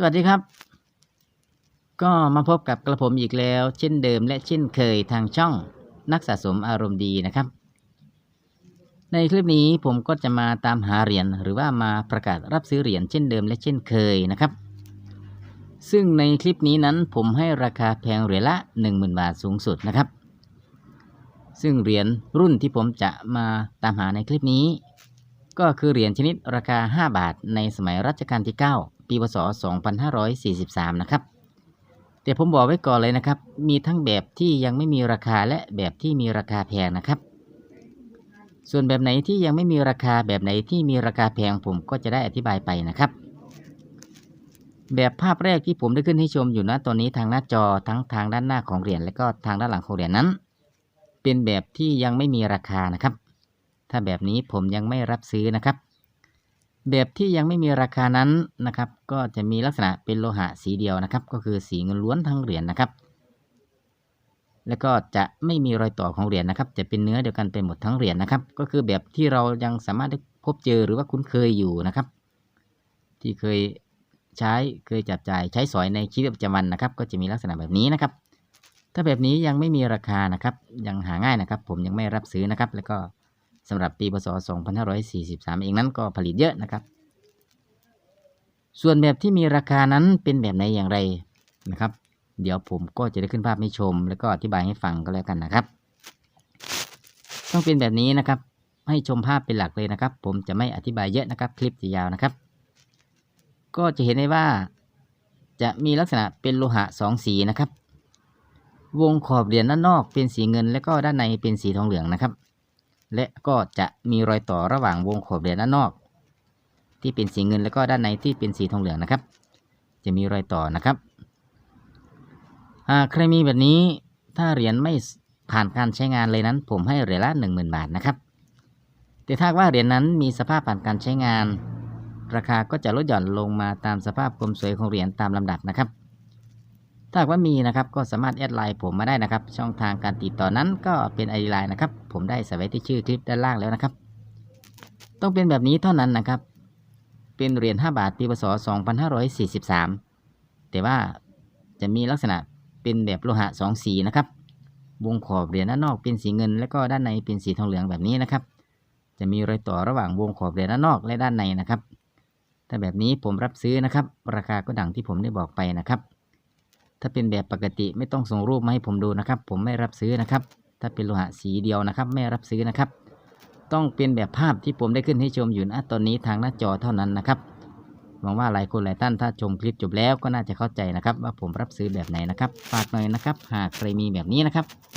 สวัสดีครับ ก็มาพบกับกระผมอีกแล้ว เช่นเดิมและเช่นเคยทางช่องนักสะสมอารมณ์ดีนะครับ ในคลิปนี้ผมก็จะมาตามหาเหรียญหรือว่ามาประกาศรับซื้อเหรียญเช่นเดิมและเช่นเคยนะครับ ซึ่งในคลิปนี้นั้นผมให้ราคาแพงเหรียญละ 10,000 บาทสูงสุดนะครับ ซึ่งเหรียญรุ่นที่ผมจะมาตามหาในคลิปนี้ ก็คือเหรียญชนิดราคา 5 บาทในสมัยรัชกาลที่ 9 ปีพศ 2543 นะครับ แต่ผมบอกไว้ก่อนเลยนะครับ มีทั้งแบบที่ยังไม่มีราคาและแบบที่มีราคาแพงนะครับ ส่วนแบบไหนที่ยังไม่มีราคาแบบไหนที่มีราคาแพงผมก็จะได้อธิบายไปนะครับแบบภาพแรกที่ผมได้ขึ้นให้ชมอยู่นะตอนนี้ทางหน้าจอทั้งทางด้านหน้าของเหรียญและก็ทางด้านหลังของเหรียญนั้น เป็นแบบที่ยังไม่มีราคานะครับ ถ้าแบบนี้ผมยังไม่รับซื้อนะครับ แบบที่ยังไม่มีราคานั้นนะครับ ก็จะมีลักษณะเป็นโลหะสีเดียวนะครับ ก็คือสีเงินล้วนทั้งเหรียญนะครับ แล้วก็จะไม่มีรอยต่อของเหรียญนะครับ จะเป็นเนื้อเดียวกันไปหมดทั้งเหรียญนะครับ ก็คือแบบที่เรายังสามารถได้พบเจอหรือว่าคุ้นเคยอยู่นะครับ ที่เคยใช้เคยจับจ่ายใช้สอยในชีวิตประจำวันนะครับ ก็จะมีลักษณะแบบนี้นะครับ ถ้าแบบนี้ยังไม่มีราคานะครับ ยังหาง่ายนะครับ ผมยังไม่รับซื้อนะครับ แล้วก็ สำหรับปีพศ 2543 เองนั้นก็ผลิตเยอะนะครับ ส่วนแบบที่มีราคานั้นเป็นแบบไหนอย่างไรนะครับ เดี๋ยวผมก็จะได้ขึ้นภาพให้ชม แล้วก็อธิบายให้ฟังก็แล้วกันนะครับ ต้องเป็นแบบนี้นะครับ ให้ชมภาพเป็นหลักเลยนะครับ ผมจะไม่อธิบายเยอะนะครับ คลิปจะยาวนะครับ ก็จะเห็นได้ว่า จะมีลักษณะเป็นโลหะสองสีนะครับ วงขอบเหรียญด้านนอกเป็นสีเงิน และก็ด้านในเป็นสีทองเหลืองนะครับ และก็จะมีรอยต่อระหว่างวงขอบเหรียญด้านนอก ที่เป็นสีเงินแล้วก็ด้านในที่เป็นสีทองเหลืองนะครับ จะมีรอยต่อนะครับหากใครมีแบบนี้ถ้าเหรียญไม่ผ่านการใช้งานเลยนั้น ผมให้เหรียญละ10,000บาทนะครับ แต่ถ้าว่าเหรียญนั้นมีสภาพผ่านการใช้งาน ราคาก็จะลดหย่อนลงมาตามสภาพความสวยของเหรียญตามลำดับนะครับ ถ้าว่ามีนะครับก็สามารถแอดไลน์ผมมาได้นะครับ ช่องทางการติดต่อนั้นก็เป็นไอดีไลน์นะครับ ผมได้ใส่ไว้ที่ชื่อคลิปด้านล่างแล้วนะครับ ต้องเป็นแบบนี้เท่านั้นนะครับ เป็นเหรียญ5บาทปีพศ2543 แต่ว่าจะมีลักษณะเป็นแบบโลหะสองสีนะครับ วงขอบเหรียญด้านนอกเป็นสีเงิน และก็ด้านในเป็นสีทองเหลืองแบบนี้นะครับ จะมีรอยต่อระหว่างวงขอบเหรียญด้านนอกและด้านในนะครับ ถ้าแบบนี้ผมรับซื้อนะครับ ราคาก็ดังที่ผมได้บอกไปนะครับ ถ้าเป็นแบบปกติไม่ต้องส่งรูปมาให้ผมดูนะครับ ผมไม่รับซื้อนะครับ ถ้าเป็นโลหะสีเดียวนะครับ ไม่รับซื้อนะครับ ต้องเป็นแบบภาพที่ผมได้ขึ้นให้ชมอยู่นะตอนนี้ทางหน้าจอเท่านั้นนะครับหวังว่าหลายคนหลายท่านถ้าชมคลิปจบแล้วก็น่าจะเข้าใจนะครับ ว่าผมรับซื้อแบบไหนนะครับ ฝากหน่อยนะครับ หากใครมีแบบนี้นะครับ